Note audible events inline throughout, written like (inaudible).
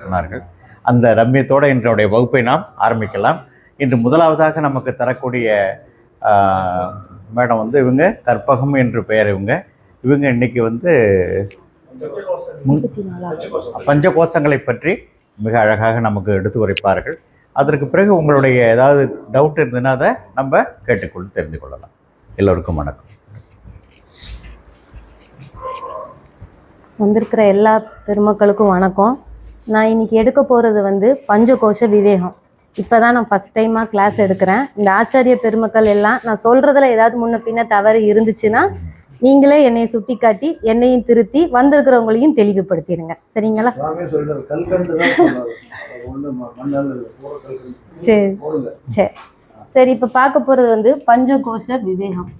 சொன்னார்கள். அந்த ரம்யத்தோட இன்றைய வகுப்பை நாம் ஆரம்பிக்கலாம். இன்று முதலாவதாக நமக்கு தரக்கூடிய மேடம் வந்து இவங்க கற்பகம் என்று பெயர் இவங்க. இவங்க இன்னைக்கு வந்து பஞ்சகோஷங்களை. பற்றி மிக அழகாக நமக்கு எடுத்து உரைப்பார்கள். அதற்கு பிறகு உங்களுடைய ஏதாவது டவுட் இருந்ததுன்னா அதை நம்ம கேட்டுக்கொண்டு தெரிந்து கொள்ளலாம். எல்லோருக்கும் வணக்கம். வந்திருக்கிற எல்லா பெருமக்களுக்கும் வணக்கம். நான் இன்னைக்கு எடுக்க போகிறது வந்து பஞ்சகோஷ விவேகம். இப்போ தான் நான் ஃபஸ்ட் டைமாக கிளாஸ் எடுக்கிறேன். இந்த ஆச்சாரிய பெருமக்கள் எல்லாம் நான் சொல்கிறதுல ஏதாவது முன்ன பின்ன தவறு இருந்துச்சுன்னா நீங்களே என்னை சுட்டி காட்டி என்னையும் திருத்தி வந்திருக்கிறவங்களையும் தெளிவுபடுத்திடுங்க. சரிங்களா? சரி. சரி. சரி இப்போ பார்க்க போகிறது வந்து பஞ்சகோஷ விவேகம்.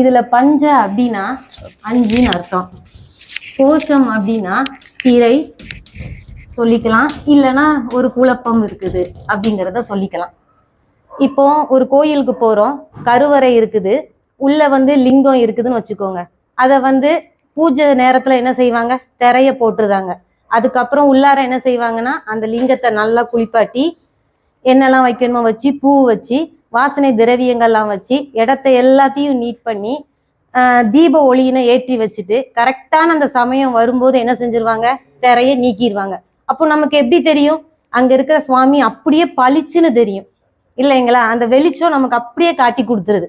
இதுல பஞ்ச அப்படின்னா அஞ்சுன்னு அர்த்தம். கோஷம் அப்படின்னா திரை சொல்லிக்கலாம். இல்லைன்னா ஒரு குழப்பம் இருக்குது அப்படிங்கிறத சொல்லிக்கலாம். இப்போ ஒரு கோயிலுக்கு போறோம். கருவறை இருக்குது. உள்ள வந்து லிங்கம் இருக்குதுன்னு வச்சுக்கோங்க. அதை வந்து பூஜை நேரத்துல என்ன செய்வாங்க? திரைய போட்டுருதாங்க. அதுக்கப்புறம் உள்ளார என்ன செய்வாங்கன்னா அந்த லிங்கத்தை நல்லா குளிப்பாட்டி என்னெல்லாம் வைக்கணுமோ வச்சு பூ வச்சு வாசனை திரவியங்கள்லாம் வச்சு இடத்த எல்லாத்தையும் நீட் பண்ணி தீப ஒளியினை ஏற்றி வச்சுட்டு கரெக்டான அந்த சமயம் வரும்போது என்ன செஞ்சிருவாங்க? திரைய நீக்கிடுவாங்க அப்போ நமக்கு எப்படி தெரியும்? அங்க இருக்கிற சுவாமி அப்படியே பளிச்சுன்னு தெரியும். இல்லைங்களா? அந்த வெளிச்சம் நமக்கு அப்படியே காட்டி கொடுத்துருது.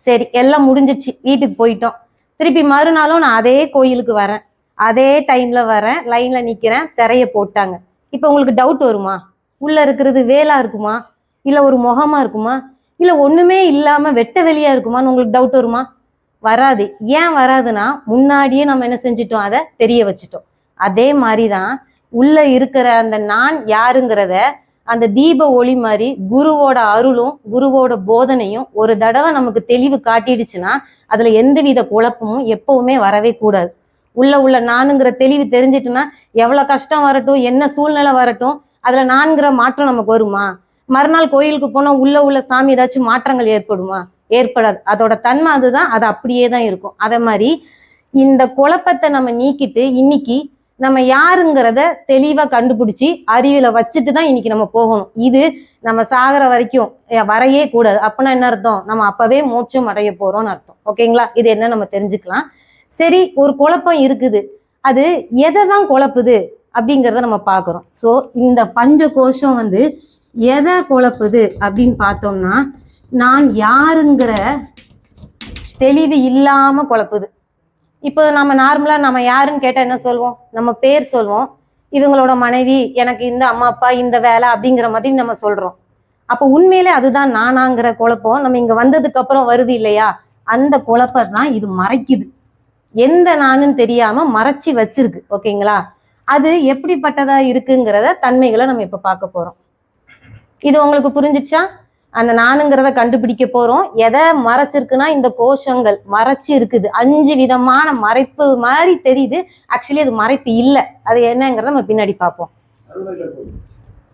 சரி எல்லாம் முடிஞ்சிடுச்சு வீட்டுக்கு போயிட்டோம். திருப்பி மறுநாளும் நான் அதே கோயிலுக்கு வரேன். அதே டைம்ல வரேன். லைன்ல நிக்கிறேன். திரைய போட்டாங்க. இப்போ உங்களுக்கு டவுட் வருமா? உள்ள இருக்கிறது வேலா இருக்குமா? இல்ல ஒரு முகமா இருக்குமா? இல்லை ஒன்றுமே இல்லாமல் வெட்ட வெளியாக இருக்குமான்னு உங்களுக்கு டவுட் வருமா? வராது. ஏன் வராதுன்னா முன்னாடியே நம்ம என்ன செஞ்சிட்டோம்? அதை தெரிய வச்சுட்டோம். அதே மாதிரி தான் உள்ள இருக்கிற அந்த நான் யாருங்கிறத அந்த தீப ஒளி மாதிரி குருவோட அருளும் குருவோட போதனையும் ஒரு தடவை நமக்கு தெளிவு காட்டிடுச்சுன்னா அதுல எந்தவித குழப்பமும் எப்பவுமே வரவே கூடாது. உள்ள உள்ள நானுங்கிற தெளிவு தெரிஞ்சிட்டுன்னா எவ்வளவு கஷ்டம் வரட்டும் என்ன சூழ்நிலை வரட்டும் அதுல நான்கிற மாற்றம் நமக்கு வருமா? மறுநாள் கோயிலுக்கு போனா உள்ள உள்ள சாமி ஏதாச்சும் மாற்றங்கள் ஏற்படுமா? ஏற்படாது. அதோட தன்மை அதுதான். அது அப்படியே தான் இருக்கும். அதே மாதிரி இந்த குழப்பத்தை நம்ம நீக்கிட்டு இன்னைக்கு நம்ம யாருங்கிறத தெளிவா கண்டுபிடிச்சி அறிவில வச்சுட்டு தான் இன்னைக்கு நம்ம போகணும். இது நம்ம சாகிற வரைக்கும் வரையே கூடாது. அப்படின்னா என்ன அர்த்தம்? நம்ம அப்பவே மோட்சம் அடைய போறோம்னு அர்த்தம். ஓகேங்களா? இது என்ன நம்ம தெரிஞ்சுக்கலாம். சரி ஒரு குழப்பம் இருக்குது. அது எதை தான் குழப்புது அப்படிங்கிறத நம்ம பார்க்குறோம். ஸோ இந்த பஞ்ச கோஷம் வந்து எதை குழப்புது அப்படின்னு பார்த்தோம்னா நான் யாருங்கிற தெளிவு இல்லாம குழப்புது. இப்போ நம்ம நார்மலா நம்ம யாருன்னு கேட்டா என்ன சொல்வோம்? நம்ம பேர் சொல்வோம். இவங்களோட மனைவி எனக்கு இந்த அம்மா அப்பா இந்த வேலை அப்படிங்கிற மாதிரி நம்ம சொல்றோம். அப்போ உண்மையிலே அதுதான் நானாங்கிற குழப்பம். நம்ம இங்க வந்ததுக்கு அப்புறம் வருது இல்லையா? அந்த குழப்பம் தான் இது மறைக்குது. எந்த நானுன்னு தெரியாம மறைச்சி வச்சிருக்கு ஓகேங்களா? அது எப்படிப்பட்டதா இருக்குங்கிறத தன்மைகளை நம்ம இப்போ பார்க்க போறோம். இது உங்களுக்கு புரிஞ்சுச்சா? அந்த நானுங்கிறத கண்டுபிடிக்க போறோம். எதை மறைச்சிருக்குன்னா இந்த கோஷங்கள் மறைச்சு இருக்குது. அஞ்சு விதமான மறைப்பு மாதிரி தெரியுது. ஆக்சுவலி அது மறைப்பு இல்லை. அது என்னங்கிறத நம்ம பின்னாடி பார்ப்போம்.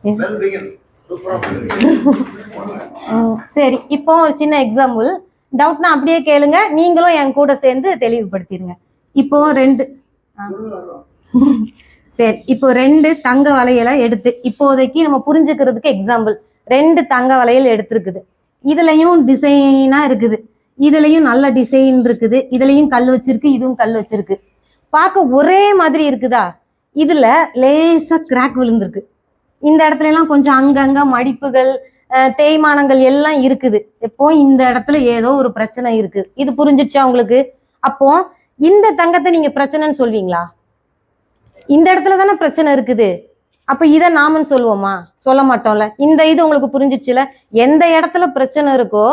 (laughs) சரி இப்போ ஒரு சின்ன எக்ஸாம்பிள் டவுட்னா அப்படியே கேளுங்க. நீங்களும் என் கூட சேர்ந்து தெளிவுபடுத்திடுங்க இப்போ ரெண்டு. (laughs) சரி இப்போ ரெண்டு தங்க வளையலை எடுத்து இப்போதைக்கு நம்ம புரிஞ்சுக்கிறதுக்கு எக்ஸாம்பிள் ரெண்டு தங்க வளையல் எடுத்திருக்குது. இதுலயும் டிசைனா இருக்குது. இதுலயும் நல்ல டிசைன் இருக்குது. இதுலயும் கல் வச்சிருக்கு இதுவும் கல் வச்சிருக்கு. பார்க்க ஒரே மாதிரி இருக்குதா? இதுல லேசா கிராக் விழுந்திருக்கு. இந்த இடத்துல எல்லாம் கொஞ்சம் அங்கங்க மடிப்புகள் தேய்மானங்கள் எல்லாம் இருக்குது. இப்போ இந்த இடத்துல ஏதோ ஒரு பிரச்சனை இருக்கு. இது புரிஞ்சிடுச்சா உங்களுக்கு? அப்போ இந்த தங்கத்தை நீங்க பிரச்சனைன்னு சொல்வீங்களா? இந்த இடத்துல தானே பிரச்சனை இருக்குது? அப்ப இதை நாமன்னு சொல்லுவோமா? சொல்ல மாட்டோம்ல. இந்த இது உங்களுக்கு புரிஞ்சிச்சுல? எந்த இடத்துல பிரச்சனை இருக்கோ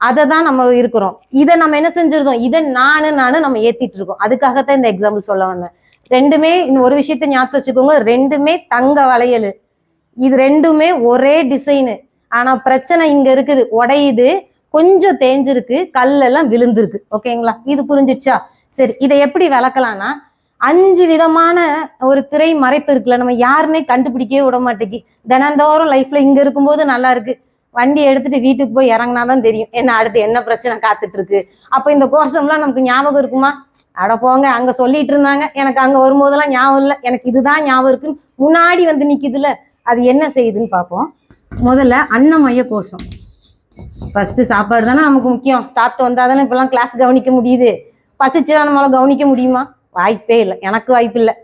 அதை தான் நம்ம இருக்கிறோம். இதை நம்ம என்ன செஞ்சிருந்தோம்? இதை நானு நானு நம்ம ஏத்திட்டு இருக்கோம். அதுக்காகத்தான் இந்த எக்ஸாம்பிள் சொல்ல வந்தேன். ரெண்டுமே இந்த ஒரு விஷயத்த ஞாபகம் வச்சுக்கோங்க. ரெண்டுமே தங்க வளையல். இது ரெண்டுமே ஒரே டிசைனு ஆனா பிரச்சனை இங்க இருக்குது. உடையுது. கொஞ்சம் தேஞ்சிருக்கு. கல்லெல்லாம் விழுந்திருக்கு. ஓகேங்களா? இது புரிஞ்சிச்சா? சரி இதை எப்படி விளக்கலாம்னா அஞ்சு விதமான ஒரு திரை மறைப்பு இருக்குல்ல நம்ம யாருமே கண்டுபிடிக்கவே விட மாட்டேங்கி. தினந்தோறும் லைஃப்ல இங்க இருக்கும்போது நல்லா இருக்கு. வண்டி எடுத்துட்டு வீட்டுக்கு போய் இறங்குனாதான் தெரியும். என்ன அடுத்து என்ன பிரச்சனை காத்துட்டு இருக்கு அப்ப இந்த கோஷம்லாம் நமக்கு ஞாபகம் இருக்குமா? அட போங்க அங்க சொல்லிட்டு இருந்தாங்க. எனக்கு அங்க வரும்போதெல்லாம் ஞாபகம் இல்லை. எனக்கு இதுதான் ஞாபகம் இருக்குன்னு முன்னாடி வந்து நிக்குதுல அது என்ன செய்யுதுன்னு பார்ப்போம் முதல்ல அன்னமய கோஷம். ஃபர்ஸ்ட் சாப்பாடு தானே நமக்கு முக்கியம். சாப்பிட்டு வந்தா தானே இப்பெல்லாம் கிளாஸ் கவனிக்க முடியுது. பசிச்சுலாம் நம்மளால கவனிக்க முடியுமா? வாய்ப்பே இல்லை. எனக்கு வாய்ப்பு இல்லை.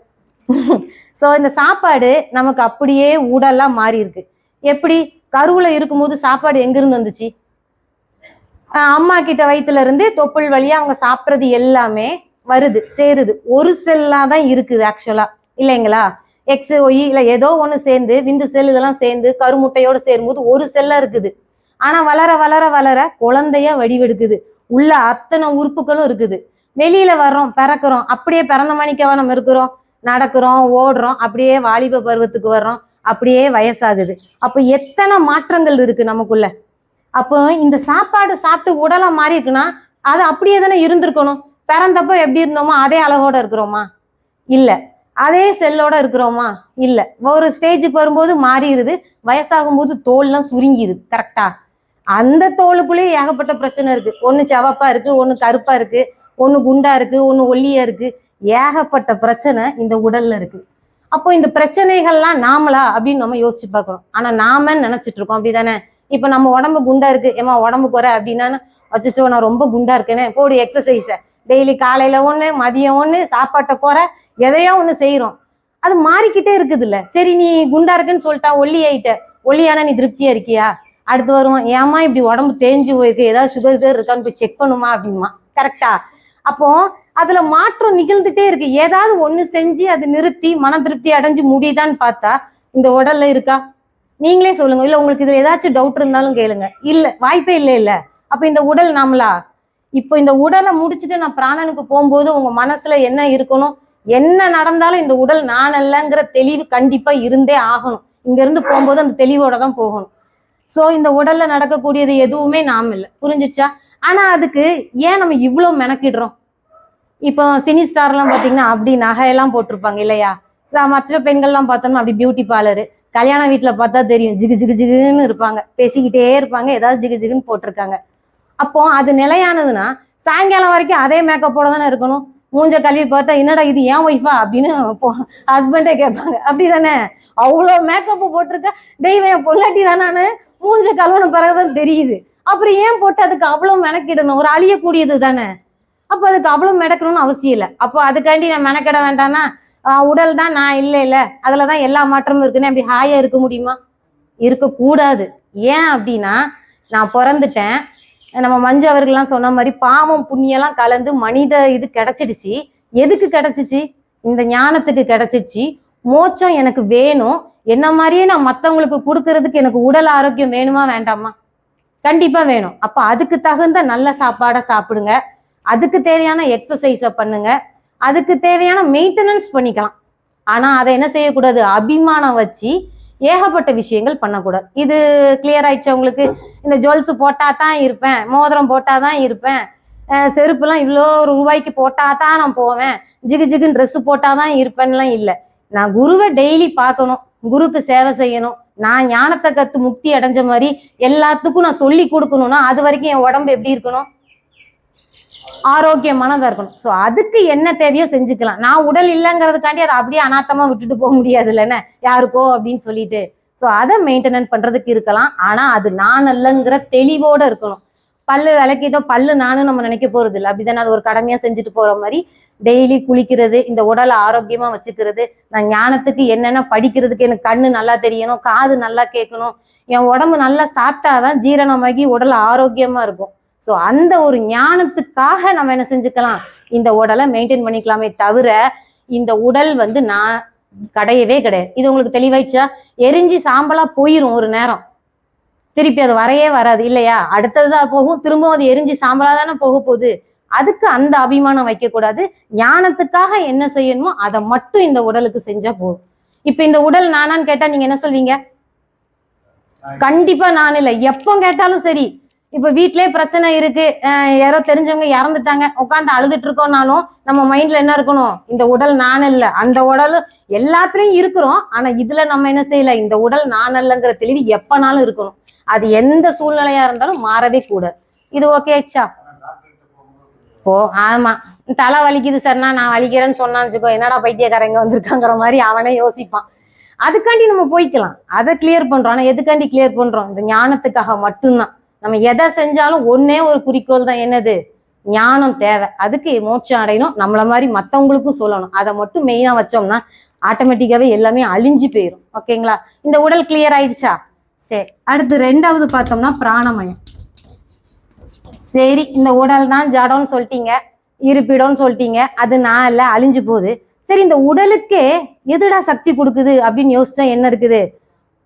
ஸோ இந்த சாப்பாடு நமக்கு அப்படியே உடல்லாம் மாறி இருக்கு எப்படி? கருவுல இருக்கும்போது சாப்பாடு எங்கிருந்து வந்துச்சு? அம்மா கிட்ட வயித்துல இருந்து தொப்புள் வழியா அவங்க சாப்பிட்றது எல்லாமே வருது சேருது. ஒரு செல்லாக தான் இருக்குது ஆக்சுவலா இல்லைங்களா? எக்ஸ் ஒய் இல்லை ஏதோ ஒன்று சேர்ந்து விந்து செல் இதெல்லாம் சேர்ந்து கருமுட்டையோடு சேரும்போது ஒரு செல்லாக இருக்குது. ஆனா வளர வளர வளர குழந்தையா வடிவெடுக்குது. உள்ள அத்தனை உறுப்புகளும் இருக்குது. வெளியில வர்றோம் பிறக்கிறோம் அப்படியே பிறந்த மணிக்கவா நம்ம இருக்கிறோம் நடக்கிறோம் ஓடுறோம் அப்படியே வாலிப பருவத்துக்கு வர்றோம் அப்படியே வயசாகுது. அப்போ எத்தனை மாற்றங்கள் இருக்கு நமக்குள்ள? அப்போ இந்த சாப்பாடு சாப்பிட்டு உடலா மாறி இருக்குன்னா அது அப்படியே தானே இருந்திருக்கணும். பிறந்தப்போ எப்படி இருந்தோமோ அதே அழகோட இருக்கிறோமா? இல்ல. அதே செல்லோட இருக்கிறோமா? இல்லை. ஒரு ஸ்டேஜுக்கு வரும்போது மாறிடுது. வயசாகும் போது தோல்லாம் சுருங்கிடுது கரெக்டா அந்த தோலுக்குள்ளேயே ஏகப்பட்ட பிரச்சனை இருக்கு. ஒன்று செவப்பா இருக்கு ஒன்று கருப்பா இருக்கு. ஒன்று குண்டா இருக்கு ஒன்று ஒல்லியா இருக்கு. ஏகப்பட்ட பிரச்சனை இந்த உடல்ல இருக்கு. அப்போ இந்த பிரச்சனைகள்லாம் நாமளா அப்படின்னு நம்ம யோசிச்சு பார்க்கணும். ஆனா நாமன்னு நினைச்சிட்டு இருக்கோம். அப்படிதானே? இப்போ நம்ம உடம்பு குண்டா இருக்கு. ஏமா உடம்பு குறை அப்படின்னா வச்சுச்சோ நான் ரொம்ப குண்டா இருக்கேனே. போடு எக்ஸசைஸ டெய்லி காலையில ஒண்ணு மதியம் ஒண்ணு சாப்பாட்டை குறை எதையோ ஒண்ணு செய்யறோம் அது மாறிக்கிட்டே இருக்குது இல்ல சரி நீ குண்டா இருக்குன்னு சொல்லிட்டா ஒல்லி ஆயிட்ட ஒல்லியானா நீ திருப்தியா இருக்கியா? அடுத்து வருவோம். ஏமா இப்படி உடம்பு தேஞ்சு போயிருக்கு. ஏதாவது சுகர் இருக்கான்னு போய் செக் பண்ணுமா அப்படிமா கரெக்டா அப்போ அதுல மாற்றம் நிகழ்ந்துட்டே இருக்கு. ஏதாவது ஒண்ணு செஞ்சு அது நிறுத்தி மன திருப்தி அடைஞ்சு முடியுதான்னு பார்த்தா இந்த உடல்ல இருக்கா? நீங்களே சொல்லுங்க. இல்ல உங்களுக்கு இதுல ஏதாச்சும் டவுட் இருந்தாலும் கேளுங்க. இல்ல வாய்ப்பே இல்லை இல்ல. அப்ப இந்த உடல் நாமளா? இப்போ இந்த உடலை முடிச்சுட்டு நான் பிராணனுக்கு போகும்போது உங்க மனசுல என்ன இருக்கணும்? என்ன நடந்தாலும் இந்த உடல் நான் அல்லங்கிற தெளிவு கண்டிப்பா இருந்தே ஆகணும். இங்க இருந்து போகும்போது அந்த தெளிவோட தான் போகணும். சோ இந்த உடல்ல நடக்கக்கூடியது எதுவுமே நாம் இல்லை. புரிஞ்சுச்சா ஆனால் அதுக்கு ஏன் நம்ம இவ்வளோ மெனக்கிடுறோம்? இப்போ சினி ஸ்டார்லாம் பார்த்தீங்கன்னா அப்படி நகையெல்லாம் போட்டிருப்பாங்க இல்லையா? ச- மற்ற பெண்கள்லாம் பார்த்தோம்னா அப்படி பியூட்டி பார்லரு கல்யாண வீட்டில் பார்த்தா தெரியும் ஜிகு ஜிகு ஜிகுன்னு இருப்பாங்க. பேசிக்கிட்டே இருப்பாங்க ஏதாவது ஜிகு ஜிகுன்னு போட்டிருக்காங்க. அப்போ அது நிலையானதுன்னா சாயங்காலம் வரைக்கும் அதே மேக்கப்போட தானே இருக்கணும்? மூஞ்ச கழுவி பார்த்தா என்னடா இது ஏன் ஒய்ஃபா அப்படின்னு ஹஸ்பண்டே கேட்பாங்க. அப்படி தானே? அவ்வளோ மேக்கப்பு போட்டிருக்க தெய்வம் என் பொள்ளாட்டி தானே மூஞ்ச கழுவுன பிறகுதான் தெரியுது. அப்புறம் ஏன் போட்டு அதுக்கு அவ்வளோ மெனக்கிடணும்? ஒரு அழியக்கூடியது தானே? அப்போ அதுக்கு அவ்வளோ மெனக்கணும்னு அவசியம் இல்லை. அப்போ அதுக்காண்டி நான் மெனக்கிட வேண்டாம்னா உடல் தான் நான் இல்லை இல்லை. அதில் தான் எல்லா மாற்றமும் இருக்குன்னு அப்படி ஹாயாக இருக்க முடியுமா? இருக்கக்கூடாது ஏன் அப்படின்னா நான் பிறந்துட்டேன். நம்ம மஞ்சு அவர்கள்லாம் சொன்ன மாதிரி பாவம் புண்ணியெல்லாம் கலந்து மனித இது கிடைச்சிடுச்சு. எதுக்கு கிடைச்சிச்சு? இந்த ஞானத்துக்கு கிடைச்சிச்சு. மோட்சம் எனக்கு வேணும். என்ன மாதிரியே நான் மற்றவங்களுக்கு கொடுக்கறதுக்கு எனக்கு உடல் ஆரோக்கியம் வேணுமா வேண்டாமா? கண்டிப்பா வேணும். அப்ப அதுக்கு தகுந்த நல்ல சாப்பாடை சாப்பிடுங்க. அதுக்கு தேவையான எக்ஸசைஸை பண்ணுங்க. அதுக்கு தேவையான மெயின்டெனன்ஸ் பண்ணிக்கலாம். ஆனா அதை என்ன செய்யக்கூடாது? அபிமானம் வச்சு ஏகப்பட்ட விஷயங்கள் பண்ணக்கூடாது. இது கிளியர் ஆயிடுச்சு உங்களுக்கு? இந்த ஜுவல்ஸ் போட்டா தான் இருப்பேன். மோதிரம் போட்டா தான் இருப்பேன் செருப்புலாம் இவ்வளோ ரூபாய்க்கு போட்டா தான் நான் போவேன். ஜிகு ஜிகுன்னு ட்ரெஸ் போட்டா தான் இருப்பேன்லாம் இல்லை. நான் குருவை டெய்லி பார்க்கணும். குருக்கு சேவை செய்யணும். நான் ஞானத்தை கத்து முக்தி அடைஞ்ச மாதிரி எல்லாத்துக்கும் நான் சொல்லி கொடுக்கணும்னா அது வரைக்கும் என் உடம்பு எப்படி இருக்கணும்? ஆரோக்கியமானதா இருக்கணும். ஸோ அதுக்கு என்ன தேவையோ செஞ்சுக்கலாம். நான் உடல் இல்லைங்கிறதுக்காண்டி அதை அப்படியே அனாத்தமா விட்டுட்டு போக முடியாது இல்லைன்னு? யாருக்கோ? அப்படின்னு சொல்லிட்டு. ஸோ அதை மெயின்டெனன் பண்றதுக்கு இருக்கலாம். ஆனா அது நான் அல்லங்கிற தெளிவோட இருக்கணும். பல்லு விளக்கிட்டோம் பல்லு நானும் நம்ம நினைக்க போறது இல்லை அப்படிதானே அது ஒரு கடமையா செஞ்சுட்டு போற மாதிரி டெய்லி குளிக்கிறது இந்த உடலை ஆரோக்கியமா வச்சுக்கிறது நான் ஞானத்துக்கு என்னென்ன படிக்கிறதுக்கு எனக்கு கண்ணு நல்லா தெரியணும் காது நல்லா கேட்கணும் என் உடம்பு நல்லா சாப்பிட்டாதான் ஜீரணமாகி உடல் ஆரோக்கியமா இருக்கும். ஸோ அந்த ஒரு ஞானத்துக்காக நம்ம என்ன செஞ்சுக்கலாம்? இந்த உடலை மெயின்டைன் பண்ணிக்கலாமே தவிர இந்த உடல் வந்து நான் கிடையவே கிடையாது. இது உங்களுக்கு தெளிவாயிடுச்சா? எரிஞ்சு சாம்பலா போயிரும் ஒரு நேரம். திருப்பி அது வரையே வராது இல்லையா? அடுத்ததுதான் போகும் திரும்பவும் அது எரிஞ்சு சாம்பலா தானே போக போகுது. அதுக்கு அந்த அபிமானம் வைக்கக்கூடாது. ஞானத்துக்காக என்ன செய்யணுமோ அதை மட்டும் இந்த உடலுக்கு செஞ்சா போதும். இப்ப இந்த உடல் நானான்னு கேட்டா நீங்க என்ன சொல்வீங்க? கண்டிப்பா நான் இல்லை. எப்போ கேட்டாலும் சரி. இப்ப வீட்லயே பிரச்சனை இருக்கு. அஹ் யாரோ தெரிஞ்சவங்க இறந்துட்டாங்க. உட்காந்து அழுதுட்டு இருக்கோம்னாலும் நம்ம மைண்ட்ல என்ன இருக்கணும்? இந்த உடல் நான் இல்ல. அந்த உடல் எல்லாத்துலயும் இருக்கிறோம். ஆனா இதுல நம்ம என்ன செய்யல? இந்த உடல் நான் இல்லைங்கிற தெளிவு எப்பனாலும் இருக்கணும். அது எந்த சூழ்நிலையா இருந்தாலும் மாறவே கூடாது. இது ஓகேச்சா ஓ ஆமா. தலை வலிக்குது சார்னா நான் வலிக்கிறேன்னு சொன்னான்னு வச்சுக்கோ என்னடா பைத்தியக்காரங்க வந்திருக்காங்கிற மாதிரி அவனே யோசிப்பான். அதுக்காண்டி நம்ம போய்க்கலாம். அதை கிளியர் பண்றோம். ஆனா எதுக்காண்டி கிளியர் பண்றோம்? இந்த ஞானத்துக்காக மட்டும்தான். நம்ம எதை செஞ்சாலும் ஒன்னே ஒரு குறிக்கோள் தான். என்னது? ஞானம் தேவை. அதுக்கு மோட்சம் அடையணும். நம்மள மாதிரி மத்தவங்களுக்கும் சொல்லணும். அதை மட்டும் மெயினா வச்சோம்னா ஆட்டோமேட்டிக்காவே எல்லாமே அழிஞ்சு போயிடும் ஓகேங்களா இந்த உடல் கிளியர் ஆயிடுச்சா? சரி அடுத்து ரெண்டாவது பார்த்தோம்னா பிராணமயம். சரி இந்த உடல் தான் ஜடம்னு சொல்லிட்டீங்க இருப்பிடம்னு சொல்லிட்டீங்க அது நான் இல்லை அழிஞ்சு போகுது. சரி இந்த உடலுக்கே எதுடா சக்தி கொடுக்குது அப்படின்னு யோசிச்சா என்ன இருக்குது?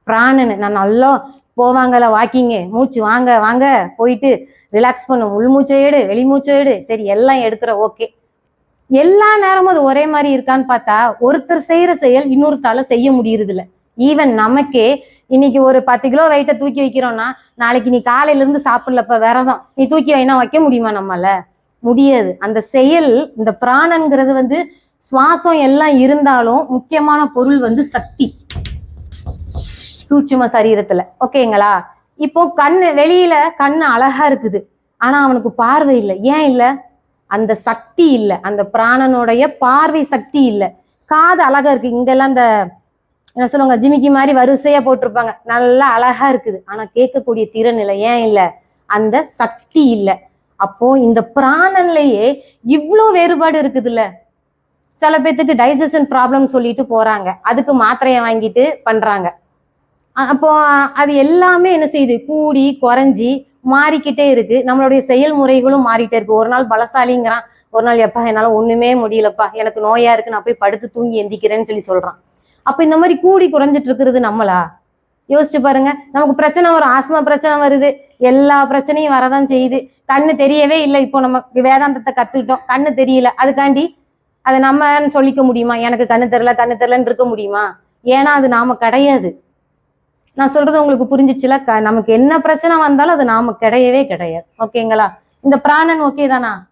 பிராணன். நான் நல்லா போவாங்கல்ல வாக்கிங்கு மூச்சு வாங்க வாங்க போயிட்டு ரிலாக்ஸ் பண்ணும் உள் மூச்சை எடு வெளி மூச்சை எடு. சரி எல்லாம் எடுக்கிற ஓகே. எல்லா நேரமும் அது ஒரே மாதிரி இருக்கான்னு பார்த்தா ஒருத்தர் செய்யற செயல் இன்னொருத்தால செய்ய முடியறதில்ல. ஈவன் நமக்கே இன்னைக்கு ஒரு பத்து கிலோ வெயிட்டை தூக்கி வைக்கிறோம்னா நாளைக்கு நீ காலையில இருந்து சாப்பிடலப்ப விரதம் நீ தூக்கி வைனா வைக்க முடியுமா நம்மள முடியாது. அந்த செயல் இந்த பிராணங்கிறது வந்து சுவாசம் எல்லாம் இருந்தாலும் முக்கியமான பொருள் வந்து சக்தி. சூட்சும சரீரத்துல. ஓகேங்களா? இப்போ கண்ணு வெளியில கண்ணு அழகா இருக்குது. ஆனா அவனுக்கு பார்வை இல்லை. ஏன் இல்லை? அந்த சக்தி இல்லை. அந்த பிராணனுடைய பார்வை சக்தி இல்லை. காது அழகா இருக்கு. இங்கெல்லாம் அந்த என்ன சொல்லுவாங்க ஜிமிக்கி மாதிரி வரிசையா போட்டிருப்பாங்க. நல்லா அழகா இருக்குது. ஆனா கேட்கக்கூடிய திறன் இல்லை ஏன் இல்லை? அந்த சக்தி இல்லை. அப்போ இந்த பிராணன்லயே இவ்வளோ வேறுபாடு இருக்குதுல்ல? சில பேர்த்துக்கு டைஜஷன் ப்ராப்ளம் சொல்லிட்டு போறாங்க. அதுக்கு மாத்திரையை வாங்கிட்டு பண்றாங்க. அப்போ அது எல்லாமே என்ன செய்யுது? கூடி குறைஞ்சி மாறிக்கிட்டே இருக்கு. நம்மளுடைய செயல்முறைகளும் மாறிட்டே இருக்கு. ஒரு நாள் பலசாலிங்கிறான். ஒரு நாள் எப்பா என்னால ஒண்ணுமே முடியலப்பா. எனக்கு நோயா இருக்கு. நான் போய் படுத்து தூங்கி எந்திக்கிறேன்னு சொல்லி சொல்றான். அப்ப இந்த மாதிரி கூடி குறைஞ்சிட்டு இருக்கிறது நம்மளா? யோசிச்சு பாருங்க. நமக்கு பிரச்சனை வரும். ஆஸ்மா பிரச்சனை வருது. எல்லா பிரச்சனையும் வரதான் செய்யுது. கண்ணு தெரியவே இல்லை. இப்போ நம்ம வேதாந்தத்தை கத்துக்கிட்டோம். கண்ணு தெரியல. அதுக்காண்டி அதை நம்மன்னு சொல்லிக்க முடியுமா? எனக்கு கண்ணு தெரியல கண்ணு தெரியலன்னு இருக்க முடியுமா? ஏன்னா அது நாம கிடையாது. நான் சொல்றது உங்களுக்கு புரிஞ்சிச்சுல? க நமக்கு என்ன பிரச்சனை வந்தாலும் அது நாம கிடையவே கிடையாது. ஓகேங்களா? இந்த பிராணன் ஓகே தானா?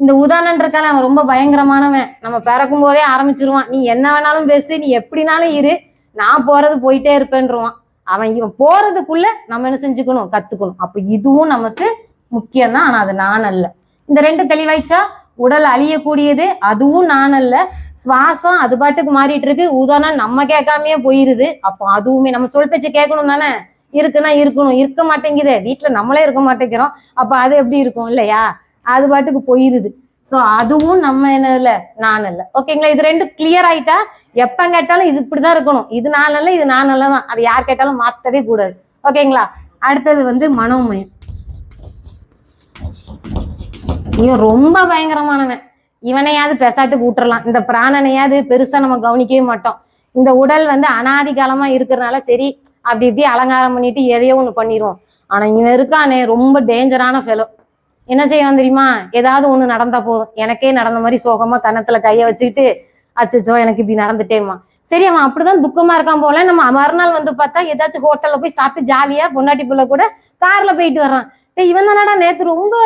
இந்த உதாரணம் இருக்கால அவன் ரொம்ப பயங்கரமானவன். நம்ம பிறக்கும் போதே ஆரம்பிச்சிருவான். நீ என்ன வேணாலும் பேசு நீ எப்படினாலும் இரு. நான் போறது போயிட்டே இருப்பேன்றான் அவன் இவன் போறதுக்குள்ள நம்ம என்ன செஞ்சுக்கணும்? கத்துக்கணும். அப்ப இதுவும் நமக்கு முக்கியம் தான் ஆனா அது நான் அல்ல. இந்த ரெண்டு தெளிவாயிச்சா உடல் அழியக்கூடியது அதுவும் நான் அல்ல. சுவாசம் அது பாட்டுக்கு மாறிட்டு இருக்கு. உதாரணம் நம்ம கேட்காமயே போயிருது. அப்போ அதுவுமே நம்ம சொல் பேச்சு கேட்கணும் தானே? இருக்குன்னா இருக்கணும். இருக்க மாட்டேங்குது. வீட்டுல நம்மளே இருக்க மாட்டேங்கிறோம். அப்ப அது எப்படி இருக்கும் இல்லையா? அது பாட்டுக்கு போயிருது. ஸோ அதுவும் நம்ம என்ன இல்ல நான் அல்ல ஓகேங்களா இது ரெண்டும் கிளியர் ஆயிட்டா எப்ப கேட்டாலும் இது இப்படிதான் இருக்கணும். இது நான் அல்ல இது நான் அல்ல தான் அது யார் கேட்டாலும் மாத்தவே கூடாது. ஓகேங்களா அடுத்தது வந்து மனோமயம். இவன் ரொம்ப பயங்கரமானவன். இவனையாவது பெசாட்டுக்கு கூட்டுறலாம் இந்த பிராணனையாவது பெருசா நம்ம கவனிக்கவே மாட்டோம். இந்த உடல் வந்து அனாதி காலமா இருக்கிறனால சரி அப்படி இப்படி அலங்காரம் பண்ணிட்டு எதையோ ஒண்ணு பண்ணிடுவோம் ஆனா இவன் இருக்கானே ரொம்ப டேஞ்சரான ஃபெலோ என்ன செய்வான் தெரியுமா? ஏதாவது ஒண்ணு நடந்தா போதும். எனக்கே நடந்த மாதிரி சோகமா கன்னத்துல கைய வச்சுக்கிட்டு அச்சச்சோ எனக்கு இப்படி நடந்துட்டேம்மா. சரி அவன் அப்படிதான் துக்கமா இருக்கான் போல. நம்ம மறுநாள் வந்து பார்த்தா ஏதாச்சும் ஹோட்டல்ல போய் சாப்பிட்டு ஜாலியா பொண்டாட்டி புள்ள கூட கார்ல போயிட்டு வர்றான். இவன் தானடா நேத்து ரொம்ப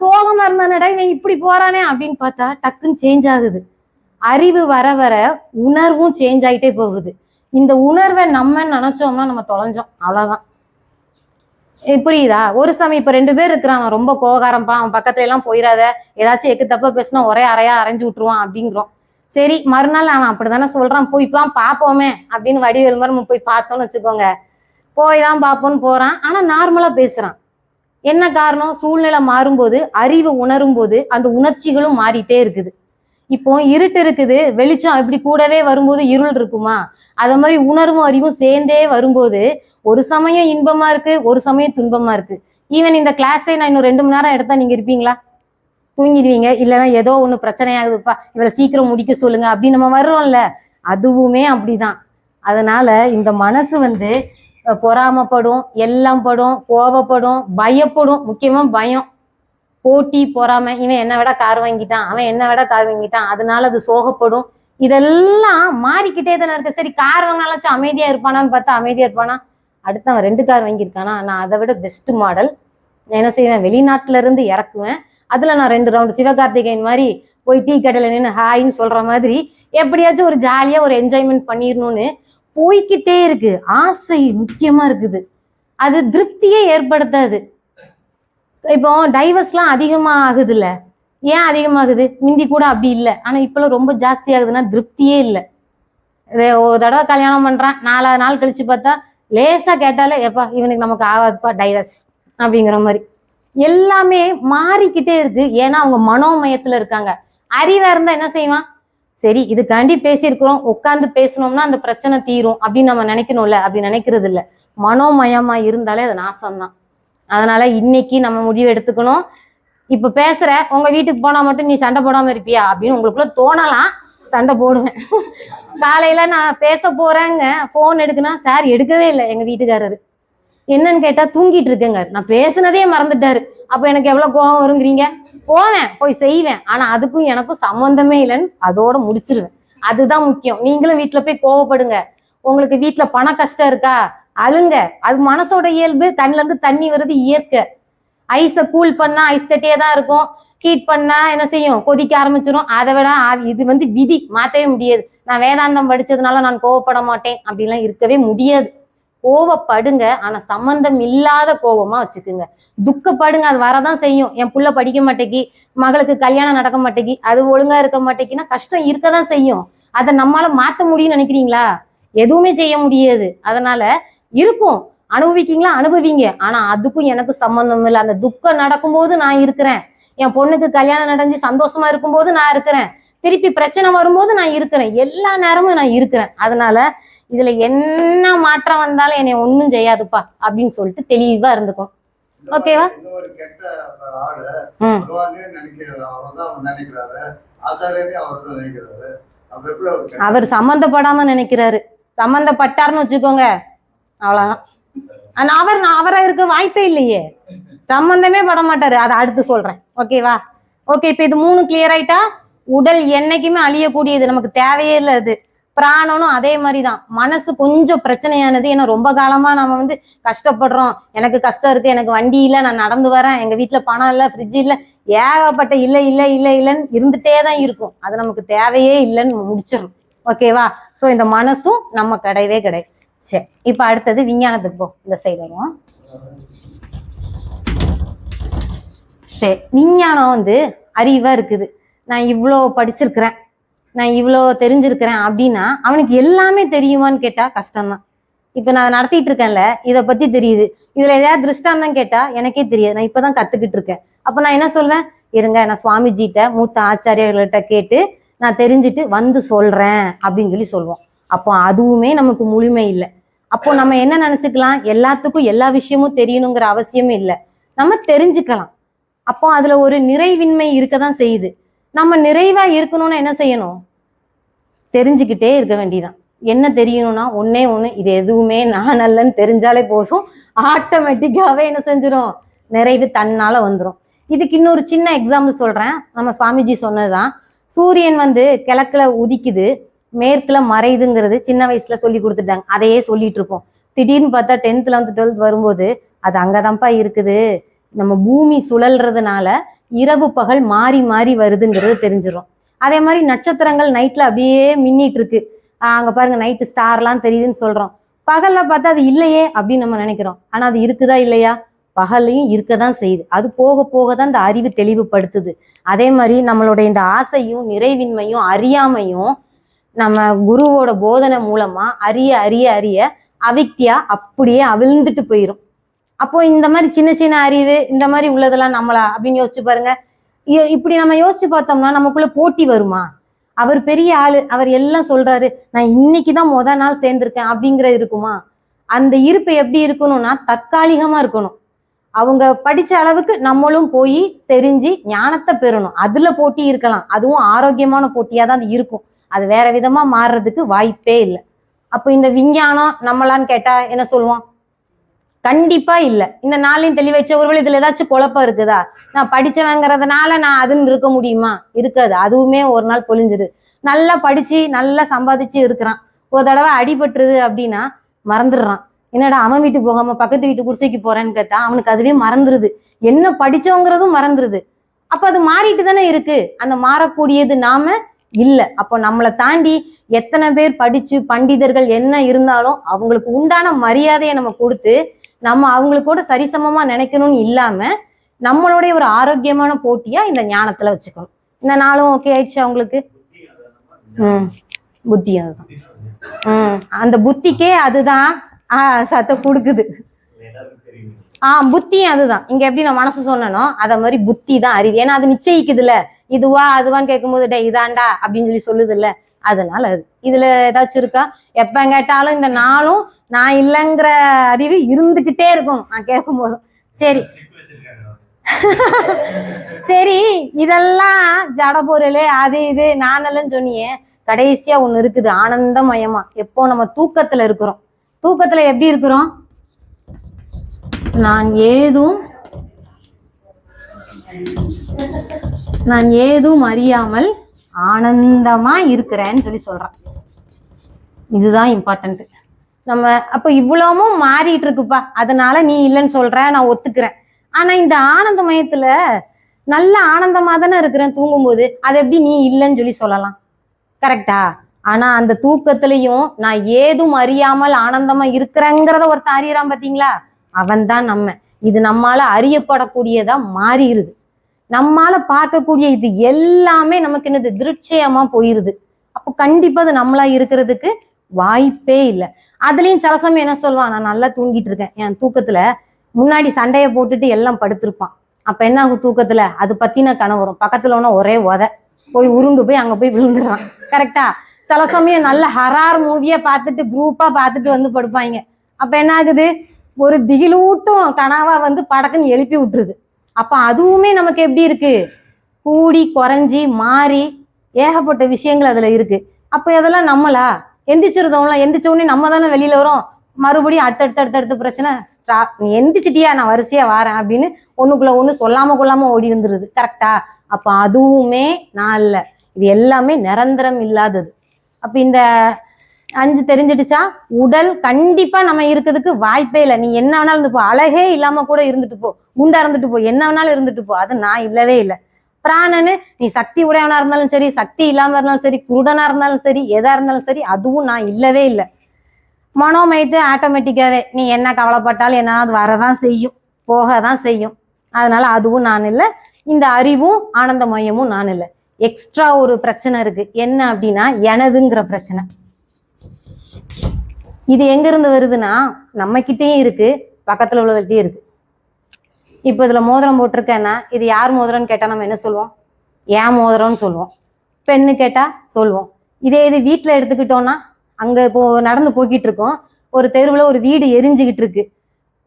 சோகமா இருந்தானடா இவன் இப்படி போறானே அப்படின்னு பார்த்தா டக்குன்னு சேஞ்ச் ஆகுது. அறிவு வர வர உணர்வும் சேஞ்ச் ஆகிட்டே போகுது. இந்த உணர்வை நம்ம நினைச்சோம்னா நம்ம தொலைஞ்சோம். அவ்வளவுதான். புரியுதா? ஒரு சமயம் இப்ப ரெண்டு பேர் இருக்கிறான். அவன் ரொம்ப கோகாரம்பா அவன் பக்கத்துல எல்லாம் போயிடாத ஏதாச்சும் எக்கு தப்பா பேசினா ஒரே அறையா அரைஞ்சு விட்டுருவான் அப்படிங்கிறோம். சரி மறுநாள் அவன் அப்படிதானே சொல்றான். போய் தான் பார்ப்போமே அப்படின்னு வடிவேல் மாதிரி போய் பார்த்தோம்னு வச்சுக்கோங்க. போய் தான் பார்ப்போம்னு போறான். ஆனா நார்மலா பேசுறான். என்ன காரணம்? சூழ்நிலை மாறும்போது அறிவு உணரும் போது அந்த உணர்ச்சிகளும் மாறிட்டே இருக்குது. இப்போ இருட்டு இருக்குது. வெளிச்சம் இப்படி கூடவே வரும்போது இருள் இருக்குமா? அத மாதிரி உணர்வும் அறிவும் சேர்ந்தே வரும்போது ஒரு சமயம் இன்பமா இருக்கு ஒரு சமயம் துன்பமா இருக்கு. ஈவன் இந்த கிளாஸே நான் இன்னும் ரெண்டு மணி நேரம் எடுத்தா நீங்க இருப்பீங்களா? தூங்கிடுவீங்க இல்லைன்னா ஏதோ ஒன்று பிரச்சனையாகுதுப்பா இவரை சீக்கிரம் முடிக்க சொல்லுங்க அப்படின்னு நம்ம வர்றோம்ல. அதுவுமே அப்படிதான். அதனால இந்த மனசு வந்து பொறாமப்படும் பொறாமைப்படும் எல்லாம் படும் கோபப்படும் பயப்படும் முக்கியமா பயம். போட்டி பொறாமை இவன் என்ன விட கார் வாங்கிட்டான் அவன் என்ன விட கார் வாங்கிட்டான் அதனால அது சோகப்படும். இதெல்லாம் மாறிக்கிட்டே தானே இருக்கு. சரி கார் வாங்கினாலாச்சும் அமைதியா இருப்பானான்னு பார்த்தா அமைதியா இருப்பானா? அடுத்து அவன் ரெண்டு கார் வாங்கியிருக்கானா? நான் அதை விட பெஸ்ட் மாடல் என்ன செய்வேன்? வெளிநாட்டுல இருந்து இறக்குவேன். அதுல நான் ரெண்டு ரவுண்டு சிவகார்த்திகேயன் மாதிரி போய் டீ கடையில் நின்று ஹாய்ன்னு சொல்ற மாதிரி எப்படியாச்சும் ஒரு ஜாலியா ஒரு என்ஜாய்மெண்ட் பண்ணிடணும்னு போய்கிட்டே இருக்கு. ஆசை முக்கியமா இருக்குது. அது திருப்தியே ஏற்படுத்தாது. இப்போ டைவர்ஸ்லாம் அதிகமாக ஆகுதுல்ல ஏன் அதிகமாகுது? முந்தி கூட அப்படி இல்லை. ஆனால் இப்போலாம் ரொம்ப ஜாஸ்தி ஆகுதுன்னா திருப்தியே இல்லை. ஒரு தடவை கல்யாணம் பண்ணுறேன் நாலாவது நாள் கழிச்சு பார்த்தா லேசா கேட்டாலே எப்பா இவனுக்கு நமக்கு ஆகாதுப்பா டைவர்ஸ் அப்படிங்கிற மாதிரி. எல்லாமே மாறிக்கிட்டே இருக்கு. ஏன்னா அவங்க மனோமயத்துல இருக்காங்க. அறிவா இருந்தா என்ன செய்வான்? சரி இதுக்காண்டி பேசியிருக்கிறோம். உட்காந்து பேசணும்னா அந்த பிரச்சனை தீரும் அப்படின்னு நம்ம நினைக்கணும்ல. அப்படி நினைக்கிறது இல்ல. மனோமயமா இருந்தாலே அது நாசம்தான். அதனால இன்னைக்கு நம்ம முடிவு எடுத்துக்கணும். இப்ப பேசுற உங்க வீட்டுக்கு போனா மட்டும் நீ சண்டை போடாம இருப்பியா? அப்படின்னு உங்களுக்குள்ள தோணலாம். சண்டை போடுவேன். காலையில நான் பேச போறேங்க. போன் எடுக்குனா சார் எடுக்கவே இல்லை. எங்க வீட்டுக்காரரு. என்னன்னு கேட்டா தூங்கிட்டு இருக்கேங்க. நான் பேசுனதே மறந்துட்டாரு. அப்ப எனக்கு எவ்வளவு கோவம் வருங்கிறீங்க? போவேன் போய் செய்வேன். ஆனா அதுக்கும் எனக்கும் சம்மந்தமே இல்லைன்னு அதோட முடிச்சிருவேன். அதுதான் முக்கியம். நீங்களும் வீட்டுல போய் கோவப்படுங்க. உங்களுக்கு வீட்டுல பண கஷ்டம் இருக்கா? அழுங்க. அது மனசோட இயல்பு. தண்ணில இருந்து தண்ணி வருது இயற்கை. ஐஸை கூல் பண்ணா ஐஸ் கட்டியே தான் இருக்கும். ஹீட் பண்ணா என்ன செய்யும்? கொதிக்க ஆரம்பிச்சிடும் அதை விட இது வந்து விதி. மாத்தவே முடியாது. நான் வேதாந்தம் படிச்சதுனால நான் கோவப்பட மாட்டேன். அப்படிலாம் இருக்கவே முடியாது. கோவப்படுங்க. ஆனா சம்பந்தம் இல்லாத கோபமா வச்சுக்குங்க. துக்கப்படுங்க. அது வரதான் செய்யும். என் புள்ள படிக்க மாட்டேங்கி மகளுக்கு கல்யாணம் நடக்க மாட்டேங்கி அது ஒழுங்கா இருக்க மாட்டேங்கின்னா கஷ்டம் இருக்கதான் செய்யும். அதை நம்மளால மாத்த முடியும்னு நினைக்கிறீங்களா? எதுவுமே செய்ய முடியாது. அதனால இருக்கும். அனுபவிக்கீங்களா? அனுபவிங்க. ஆனா அதுக்கும் எனக்கு சம்பந்தம் இல்லை. அந்த துக்கம் நடக்கும்போது நான் இருக்கிறேன். என் பொண்ணுக்கு கல்யாணம் நடந்து சந்தோஷமா இருக்கும்போது நான் இருக்கிறேன். திருப்பி பிரச்சனை வரும்போது நான் இருக்கிறேன். எல்லா நேரமும் நான் இருக்கிறேன். அதனால இதுல என்ன மாற்றம் வந்தாலும் என்னை ஒன்றும் செய்யாதுப்பா அப்படின்னு சொல்லிட்டு தெளிவா இருந்துக்கும் ஓகேவா? அவர் சம்மந்தப்படாம நினைக்கிறாரு. சம்மந்தப்பட்டாருன்னு வச்சுக்கோங்க. அவ்வளவுதான். ஆனா அவர் நான் அவரா இருக்க வாய்ப்பே இல்லையே. சம்பந்தமே பட மாட்டாரு அதை அடுத்து சொல்றேன். ஓகேவா ஓகே இப்ப இது மூணு கிளியர் ஆயிட்டா? உடல் என்னைக்குமே அழியக்கூடியது. நமக்கு தேவையே இல்லை அது. பிராணனும் அதே மாதிரிதான். மனசு கொஞ்சம் பிரச்சனையானது. ஏன்னா ரொம்ப காலமா நம்ம வந்து கஷ்டப்படுறோம். எனக்கு கஷ்டம் இருக்கு. எனக்கு வண்டி இல்லை. நான் நடந்து வரேன். எங்க வீட்டுல பணம் இல்லை. ஃப்ரிட்ஜ் இல்லை. ஏகப்பட்ட இல்லை இல்லை இல்லை இல்லைன்னு இருந்துட்டே தான் இருக்கும். அது நமக்கு தேவையே இல்லைன்னு முடிச்சிடும் ஓகேவா ஸோ இந்த மனசும் நம்ம கிடையவே கிடையாது. சரி. இப்போ அடுத்தது விஞ்ஞானத்துக்கு போ. இந்த சைடு வருவோம். சரி விஞ்ஞானம் வந்து அறிவா இருக்குது. நான் இவ்வளோ படிச்சிருக்கிறேன் நான் இவ்வளோ தெரிஞ்சிருக்கிறேன் அப்படின்னா அவனுக்கு எல்லாமே தெரியுமான்னு கேட்டா கஷ்டம்தான். இப்போ நான் நடத்திட்டு இருக்கேன்ல இதை பத்தி தெரியுது. இதுல ஏதாவது திருஷ்டாந்தம் கேட்டா எனக்கே தெரியாது. நான் இப்பதான் கத்துக்கிட்டு இருக்கேன். அப்ப நான் என்ன சொல்வேன்? இருங்க நான் சுவாமிஜிட்ட மூத்த ஆச்சாரியர்கள்ட்ட கேட்டு நான் தெரிஞ்சுட்டு வந்து சொல்றேன் அப்படின்னு சொல்லி சொல்லுவோம் அப்போ அதுவுமே நமக்கு முழுமை இல்லை. அப்போ நம்ம என்ன நினைச்சுக்கலாம்? எல்லாத்துக்கும் எல்லா விஷயமும் தெரியணுங்கிற அவசியமே இல்லை. நம்ம தெரிஞ்சுக்கலாம். அப்போ அதுல ஒரு நிறைவின்மை இருக்க தான் செய்யுது. நம்ம நிறைவா இருக்கணும்னா என்ன செய்யணும்? தெரிஞ்சுக்கிட்டே இருக்க வேண்டியதான் என்ன தெரியணும்னா ஒன்னே ஒண்ணு இது எதுவுமே நான் நல்லன்னு தெரிஞ்சாலே போதும். ஆட்டோமேட்டிக்காவே என்ன செஞ்சிடும் நிறைவு தன்னால வந்துடும் இதுக்கு இன்னொரு சின்ன எக்ஸாம்பிள் சொல்றேன். நம்ம சுவாமிஜி சொன்னதுதான். சூரியன் வந்து கிழக்குல உதிக்குது மேற்குல மறையுதுங்கிறது சின்ன வயசுல சொல்லி கொடுத்துட்டாங்க. அதையே சொல்லிட்டு இருப்போம். திடீர்னு பார்த்தா டென்த் லெவன்த் டுவெல்த் வரும்போது அது அங்கதான்ப்பா இருக்குது. நம்ம பூமி சுழல்றதுனால இரவு பகல் மாறி மாறி வருதுங்கிறது தெரிஞ்சிடும் அதே மாதிரி நட்சத்திரங்கள் நைட்ல அப்படியே மின்னிட்டு இருக்கு. அங்கே அங்க பாருங்க நைட்டு ஸ்டார்லாம் தெரியுதுன்னு சொல்றோம். பகல்ல பார்த்தா அது இல்லையே அப்படின்னு நம்ம நினைக்கிறோம். ஆனா அது இருக்குதா இல்லையா? பகல்லையும் இருக்க தான் செய்யுது. அது போக போக தான் இந்த அறிவு தெளிவுபடுத்துது. அதே மாதிரி நம்மளுடைய இந்த ஆசையும் நிறைவின்மையும் அறியாமையும் நம்ம குருவோட போதனை மூலமா அறிய அறிய அறிய அவிக்தியா அப்படியே அவிழ்ந்துட்டு போயிரும். அப்போ இந்த மாதிரி சின்ன சின்ன அறிவு இந்த மாதிரி உள்ளதெல்லாம் நம்மளா அப்படின்னு யோசிச்சு பாருங்க. இப்படி நம்ம யோசிச்சு பார்த்தோம்னா நமக்குள்ள போட்டி வருமா? அவர் பெரிய ஆளு அவர் எல்லாம் சொல்றாரு நான் இன்னைக்கு தான் முத நாள் சேர்ந்திருக்கேன் அப்படிங்கிற இருக்குமா? அந்த இருப்பு எப்படி இருக்கணும்னா தற்காலிகமா இருக்கணும். அவங்க படிச்ச அளவுக்கு நம்மளும் போய் தெரிஞ்சு ஞானத்தை பெறணும். அதுல போட்டி இருக்கலாம். அதுவும் ஆரோக்கியமான போட்டியா தான் அது இருக்கும். அது வேற விதமா மாறுறதுக்கு வாய்ப்பே இல்லை. அப்போ இந்த விஞ்ஞானம் நம்மளான்னு கேட்டா என்ன சொல்லுவோம்? கண்டிப்பா இல்ல. இந்த நாளையும் தெளிவச்ச ஒருவேளை இதுல ஏதாச்சும் குழப்பம் இருக்குதா? நான் படிச்சவங்கிறதுனால நான் அதுன்னு இருக்க முடியுமா? இருக்காது. அதுவுமே ஒரு நாள் பொழிஞ்சுது நல்லா படிச்சு நல்லா சம்பாதிச்சு இருக்கிறான். ஒரு தடவை அடிபட்டுருது அப்படின்னா மறந்துடுறான். என்னடா அவன் வீட்டுக்கு போகாம பக்கத்து வீட்டு குடிசைக்கு போறேன்னு கேட்டா அவனுக்கு அதுவே மறந்துருது. என்ன படிச்சோங்கிறதும் மறந்துருது. அப்ப அது மாறிட்டு தானே இருக்கு. அந்த மாறக்கூடியது நாம இல்ல. அப்போ நம்மளை தாண்டி எத்தனை பேர் படிச்சு பண்டிதர்கள் என்ன இருந்தாலும் அவங்களுக்கு உண்டான மரியாதையை நம்ம கொடுத்து நம்ம அவங்களுக்கு கூட சரிசமமா நினைக்கணும்னு இல்லாம நம்மளுடைய ஒரு ஆரோக்கியமான போட்டியா இந்த ஞானத்துல வச்சுக்கணும். இந்த நாளும் ஓகே ஆயிடுச்சு அவங்களுக்கு? ம். புத்தி அதுதான். ம். அந்த புத்திக்கே அதுதான் ஆஹ் சத்த கொடுக்குது. ஆ புத்தியும் அதுதான். இங்க எப்படி நான் மனசு சொன்னனோ அத மாதிரி புத்தி தான் அறிவு. ஏன்னா அது நிச்சயிக்குதுல்ல. இதுவா அதுவான்னு கேட்கும்போது டே இதாண்டா? அப்படின்னு சொல்லி சொல்லுதுல்ல. அதனால அது. இதுல ஏதாச்சும் இருக்கா? எப்ப கேட்டாலும் இந்த நாளும் நான் இல்லைங்கிற அறிவு இருந்துகிட்டே இருக்கும் நான் கேட்கும் போதும் சரி. சரி இதெல்லாம் ஜட பொருள் அது இது நானல்லன்னு சொன்னியே. கடைசியா ஒண்ணு இருக்குது ஆனந்தமயமா. எப்போ நம்ம தூக்கத்துல இருக்கிறோம். தூக்கத்துல எப்படி இருக்கிறோம்? நான் ஏதும் நான் ஏதும் அறியாமல் ஆனந்தமா இருக்கிறேன்னு சொல்லி சொல்றான். இதுதான் இம்பார்ட்டன்ட் நம்ம அப்போ இவ்வளவும் மாறிட்டு இருக்குப்பா அதனால நீ இல்லைன்னு சொல்ற நான் ஒத்துக்கிறேன். ஆனா இந்த ஆனந்த மயத்துல நல்ல ஆனந்தமா தானே இருக்கிறேன் தூங்கும்போது. அது எப்படி நீ இல்லைன்னு சொல்லி சொல்லலாம். கரெக்டா? ஆனா அந்த தூக்கத்திலையும் நான் ஏதும் அறியாமல் ஆனந்தமா இருக்கிறேங்கிறத ஒருத்தன் அறியறான் பாத்தீங்களா? அவன் தான் நம்ம. இது நம்மால அறியப்படக்கூடியதா மாறிடுது நம்மால பார்க்கக்கூடிய இது எல்லாமே நமக்கு என்னது? திருச்சயமா போயிருது. அப்போ கண்டிப்பா அது நம்மளா இருக்கிறதுக்கு வாய்ப்பே இல்லை. அதுலேயும் சில சமயம் என்ன சொல்லுவான் நான் நல்லா தூங்கிட்டு இருக்கேன். என் தூக்கத்துல முன்னாடி சண்டையை போட்டுட்டு எல்லாம் படுத்திருப்பான். அப்ப என்ன ஆகும் தூக்கத்துல? அது பத்தின கனவு வரும். பக்கத்துல ஒன்று ஒரே உத. போய் உருண்டு போய் அங்க போய் விழுந்துடுறான். கரெக்டா சில சமயம் நல்ல ஹரார் மூவியை பார்த்துட்டு குரூப்பா பார்த்துட்டு வந்து படுப்பாங்க. அப்ப என்ன ஆகுது? ஒரு திகிலூட்டும் கனவா வந்து படக்குன்னு எழுப்பி விட்டுருது. அப்ப அதுவுமே நமக்கு எப்படி இருக்கு? கூடி குறைஞ்சி மாறி ஏகப்பட்ட விஷயங்கள் அதுல இருக்கு. அப்ப இதெல்லாம் நம்மளா? எந்திரிச்சிருந்தோம்ல எந்திரிச்ச உடனே நம்ம தானே வெளியில வரோம். மறுபடியும் அடுத்தடுத்து அடுத்தடுத்து பிரச்சனை ஸ்டா நீ எந்திரிச்சிட்டியா? நான் வரிசையா வாரேன் அப்படின்னு ஒண்ணுக்குள்ள ஒண்ணு சொல்லாம கொள்ளாம ஓடி வந்துருது. கரெக்டா அப்ப அதுவுமே நான் இல்ல. இது எல்லாமே நிரந்தரம் இல்லாதது. அப்ப இந்த அஞ்சு தெரிஞ்சிடுச்சா? உடல் கண்டிப்பா நம்ம இருக்கிறதுக்கு வாய்ப்பே இல்லை. நீ என்ன வேணாலும் இருந்துப்போ அழகே இல்லாம கூட இருந்துட்டு போ. குண்டா இருந்துட்டு போ. என்ன வேணாலும் இருந்துட்டு போ. அது நான் இல்லவே இல்லை. பிராணனு நீ சக்தி உடையவனா இருந்தாலும் சரி சக்தி இல்லாம இருந்தாலும் சரி குருடனா இருந்தாலும் சரி எதா இருந்தாலும் சரி அதுவும் நான் இல்லவே இல்லை. மனோமயத்து ஆட்டோமேட்டிக்காவே நீ என்ன கவலைப்பட்டாலும் என்னாவது வரதான் செய்யும் போக தான் செய்யும். அதனால அதுவும் நான் இல்லை இந்த அறிவும் ஆனந்தமயமும் நான் இல்லை. எக்ஸ்ட்ரா ஒரு பிரச்சனை இருக்கு. என்ன அப்படின்னா எனதுங்கிற பிரச்சனை. இது எங்க இருந்து வருதுன்னா நம்ம கிட்டேயும் இருக்கு பக்கத்துல உள்ளவர்கிட்டயும் இருக்கு. இப்போ இதுல மோதிரம் போட்டிருக்கேன்னா இது யார் மோதிரம்னு கேட்டா நம்ம என்ன சொல்லுவோம் ஏன் மோதிரம்னு சொல்லுவோம் பெண்ணு கேட்டா சொல்லுவோம் இதே இது வீட்டில் எடுத்துக்கிட்டோம்னா அங்க இப்போ நடந்து போய்கிட்டு இருக்கோம். ஒரு தெருவில் ஒரு வீடு எரிஞ்சுக்கிட்டு இருக்கு.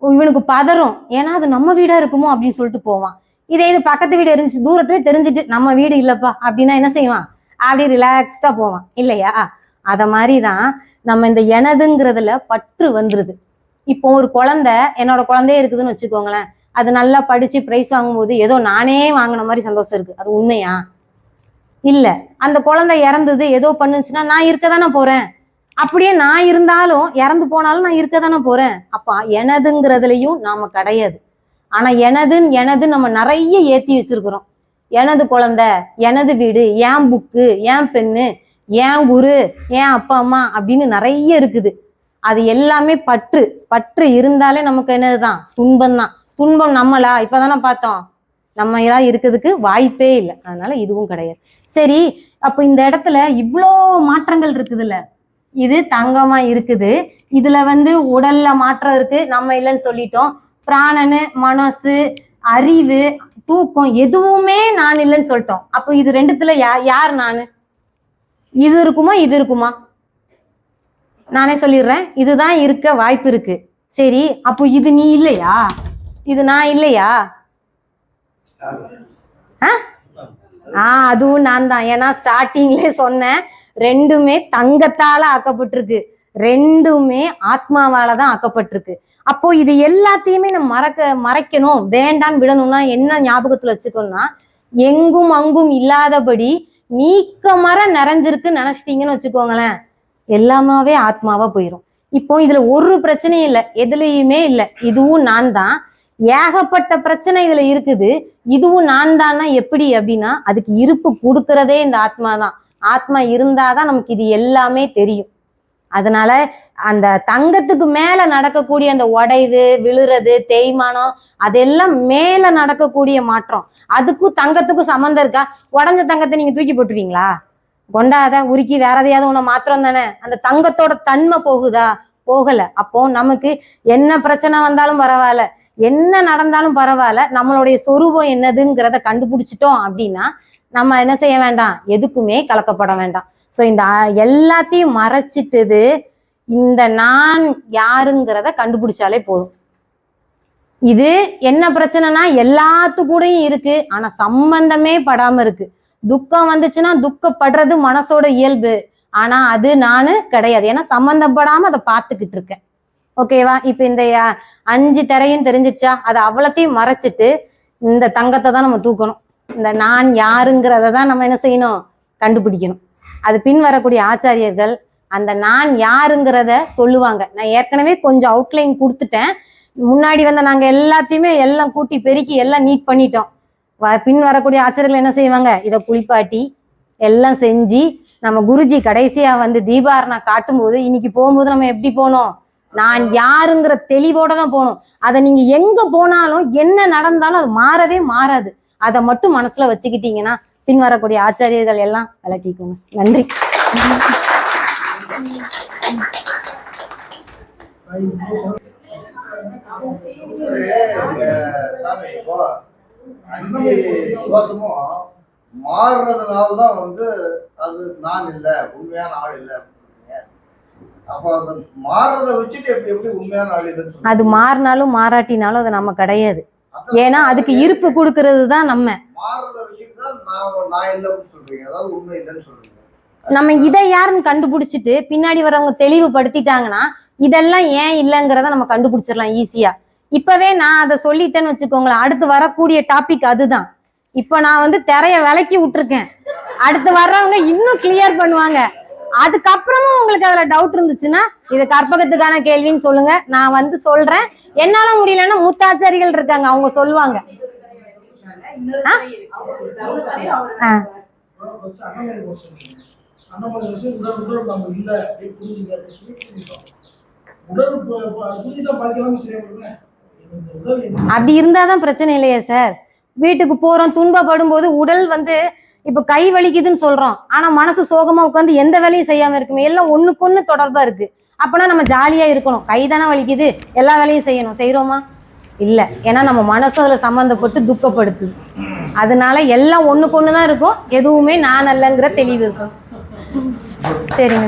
இவனுக்கு பதறும். ஏன்னா அது நம்ம வீடா இருக்குமோ அப்படின்னு சொல்லிட்டு போவான். இதே இது பக்கத்து வீடு எரிஞ்சு தூரத்துல தெரிஞ்சுட்டு நம்ம வீடு இல்லப்பா அப்படின்னா என்ன செய்வான்? அப்படி ரிலாக்ஸ்டா போவான். இல்லையா? அத மாதிரி தான் நம்ம இந்த எனதுங்கிறதுல பற்று வந்துருது. இப்போ ஒரு குழந்தை என்னோட குழந்தையே இருக்குதுன்னு வச்சுக்கோங்களேன். அது நல்லா படிச்சு பிரைஸ் வாங்கும்போது ஏதோ நானே வாங்கின மாதிரி சந்தோஷம் இருக்கு. அது உண்மையா? இல்ல. அந்த குழந்தை இறந்தது ஏதோ பண்ணுச்சுன்னா நான் இருக்க தானே போறேன். அப்படியே நான் இருந்தாலும் இறந்து போனாலும் நான் இருக்க தானே போறேன். அப்ப எனதுங்கிறதுலயும் நாம கிடையாது. ஆனா எனதுன்னு எனது நம்ம நிறைய ஏத்தி வச்சிருக்கிறோம். எனது குழந்தை எனது வீடு ஏன் புக்கு ஏன் பெண்ணு ஏன் குரு ஏன் அப்பா அம்மா அப்படின்னு நிறைய இருக்குது. அது எல்லாமே பற்று. பற்று இருந்தாலே நமக்கு என்னதுதான்? துன்பம் தான் துன்பம் நம்மளா? இப்பதானே பார்த்தோம். நம்ம எல்லாம் இருக்கிறதுக்கு வாய்ப்பே இல்லை. அதனால இதுவும் கிடையாது. சரி அப்போ இந்த இடத்துல இவ்வளோ மாற்றங்கள் இருக்குதுல்ல. இது தங்கமா இருக்குது. இதுல வந்து உடல்ல மாற்றம் இருக்கு. நம்ம இல்லைன்னு சொல்லிட்டோம். பிராணனு மனசு அறிவு தூக்கம் எதுவுமே நான் இல்லைன்னு சொல்லிட்டோம். அப்போ இது ரெண்டுத்துல யா யார் நான்? இது இருக்குமா? இது இருக்குமா? நானே சொல்லிடுறேன். இதுதான் இருக்க வாய்ப்பு இருக்கு. சரி அப்போ இது நீ இல்லையா? இது நான் இல்லையா? ஆ? அதுவும் நான் தான். ஏன்னா ஸ்டார்டிங்லே சொன்னேன் ரெண்டுமே தங்கத்தால ஆக்கப்பட்டிருக்கு. ரெண்டுமே ஆத்மாவால தான் ஆக்கப்பட்டிருக்கு. அப்போ இது எல்லாத்தையுமே நம்ம மறக்க மறைக்கணும் வேண்டான்னு விடணும்னா என்ன ஞாபகத்துல வச்சுக்கணும்னா எங்கும் அங்கும் இல்லாதபடி நீக்கமர நிறைஞ்சிருக்குன்னு நினைச்சிட்டீங்கன்னு வச்சுக்கோங்களேன் எல்லாமாவே ஆத்மாவா போயிடும் இப்போ இதுல ஒரு பிரச்சனையும் இல்லை எதுலையுமே இல்லை. இதுவும் நான் தான். ஏகப்பட்ட பிரச்சனை இதுல இருக்குது. இதுவும் நான் தானா எப்படி அப்படின்னா அதுக்கு இருப்பு கொடுக்கறதே இந்த ஆத்மா தான் ஆத்மா இருந்தாதான் நமக்கு இது எல்லாமே தெரியும். அதனால அந்த தங்கத்துக்கு மேல நடக்கக்கூடிய அந்த உடையுது விழுறது தேய்மானம் அதெல்லாம் மேல நடக்கக்கூடிய மாற்றம். அதுக்கும் தங்கத்துக்கும் சம்மந்தம் இருக்கா? உடஞ்ச தங்கத்தை நீங்க தூக்கி போட்டுருவீங்களா? கொண்டாத உருக்கி வேற எதையாவது உன மாத்திரம் தானே? அந்த தங்கத்தோட தன்மை போகுதா? போகல. அப்போ நமக்கு என்ன பிரச்சனை வந்தாலும் பரவாயில்ல. என்ன நடந்தாலும் பரவாயில்ல. நம்மளுடைய சொரூபம் என்னதுங்கிறத கண்டுபிடிச்சிட்டோம் அப்படின்னா நம்ம என்ன செய்ய வேண்டாம்? எதுக்குமே கலக்கப்பட வேண்டாம். ஸோ இந்த எல்லாத்தையும் மறைச்சிட்டது இந்த நான் யாருங்கிறத கண்டுபிடிச்சாலே போதும். இது என்ன பிரச்சனைனா எல்லாத்து கூடயும் இருக்கு. ஆனா சம்பந்தமே படாம இருக்கு. துக்கம் வந்துச்சுன்னா துக்கப்படுறது மனசோட இயல்பு. ஆனா அது நானு கிடையாது. ஏன்னா சம்பந்தப்படாம அதை பார்த்துக்கிட்டு இருக்கேன். ஓகேவா இப்ப இந்த அஞ்சு திரையும் தெரிஞ்சிச்சா அதை அவ்வளத்தையும் மறைச்சிட்டு இந்த தங்கத்தை தான் நம்ம தூக்கணும். இந்த நான் யாருங்கிறத தான் நம்ம என்ன செய்யணும்? கண்டுபிடிக்கணும். அது பின் வரக்கூடிய ஆச்சாரியர்கள் அந்த நான் யாருங்கிறத சொல்லுவாங்க. நான் ஏற்கனவே கொஞ்சம் அவுட்லைன் கொடுத்துட்டேன். முன்னாடி வந்த நாங்கள் எல்லாத்தையுமே எல்லாம் கூட்டி பெருக்கி எல்லாம் நீட் பண்ணிட்டோம். வ- பின் வரக்கூடிய ஆச்சாரியர்கள் என்ன செய்வாங்க? இதை குளிப்பாட்டி எல்லாம் செஞ்சு நம்ம குருஜி கடைசியா வந்து தீபாரணா காட்டும்போது இன்னைக்கு போகும்போது நம்ம எப்படி போனோம்? நான் யாருங்கிற தெளிவோட தான் போகணும் அதை நீங்க எங்க போனாலும் என்ன நடந்தாலும் அது மாறவே மாறாது. அதை மட்டும் மனசுல வச்சுக்கிட்டீங்கன்னா பின் வரக்கூடிய ஆச்சாரியர்கள் எல்லாம் விளக்கிக்கோங்க. நன்றி. சாமி இப்போ அஞ்சு தோஷமும் மாறுறதுனால தான் வந்து அது நான் இல்லை உண்மையான ஆள் இல்லை அப்படின்றீங்க. அப்போ அந்த மாறுறத வச்சுட்டு எப்படி எப்படி உண்மையான ஆள் இல்லைன்னு சொல்றீங்க? அது மாறினாலும் மாறாட்டினாலும் அது நம்ம கிடையாது. ஏன்னா அதுக்கு இருப்பு கொடுக்கறது தான் நம்ம. மாறுறத வச்சுட்டு தான் நான் நான் இல்லைன்னு சொல்றீங்க. அதாவது உண்மை இல்லைன்னு சொல்றீங்க. நம்ம இதை யாருன்னு கண்டுபிடிச்சிட்டு பின்னாடி வரவங்க தெளிவுபடுத்திட்டாங்கன்னா இதெல்லாம் ஏன் இல்லைங்கிறத நம்ம கண்டுபிடிச்சிடலாம் ஈஸியா இப்பவே நான் அதை சொல்லிட்டேன்னு வச்சுக்கோங்களேன் அடுத்து வரக்கூடிய டாபிக் அதுதான். இப்போ நான் வந்து திரைய விலக்கி விட்டுருக்கேன். அடுத்து வர்றவங்க இன்னும் கிளியர் பண்ணுவாங்க. அதுக்கப்புறமும் உங்களுக்கு அதுல டவுட் இருந்துச்சுன்னா இது கற்பகத்துக்கான கேள்வின்னு சொல்லுங்க. நான் வந்து சொல்றேன். என்னால முடியலன்னா மூத்தாச்சாரிகள் இருக்காங்க அவங்க சொல்லுவாங்க. அப்படி இருந்தாதான் பிரச்சனை இல்லையே சார் வீட்டுக்கு போறோம் துன்பப்படும் போது உடல் வந்து இப்ப கை வலிக்குதுன்னு சொல்றோம். ஆனா மனசு சோகமா உட்காந்து எந்த வேலையும் செய்யாம இருக்குமே. எல்லாம் ஒண்ணுக்கு தொடர்பா இருக்கு. அப்பனா நம்ம ஜாலியா இருக்கணும். கை தானே வலிக்குது. எல்லா வேலையும் செய்யணும். செய்யறோமா இல்ல. ஏன்னா நம்ம மனசு அதுல சம்மந்தப்பட்டு துக்கப்படுத்துது அதனால எல்லாம் ஒண்ணுக்கு ஒண்ணுதான் இருக்கும். எதுவுமே நான் அல்லங்கிற தெளிவு இருக்கும். சரிங்க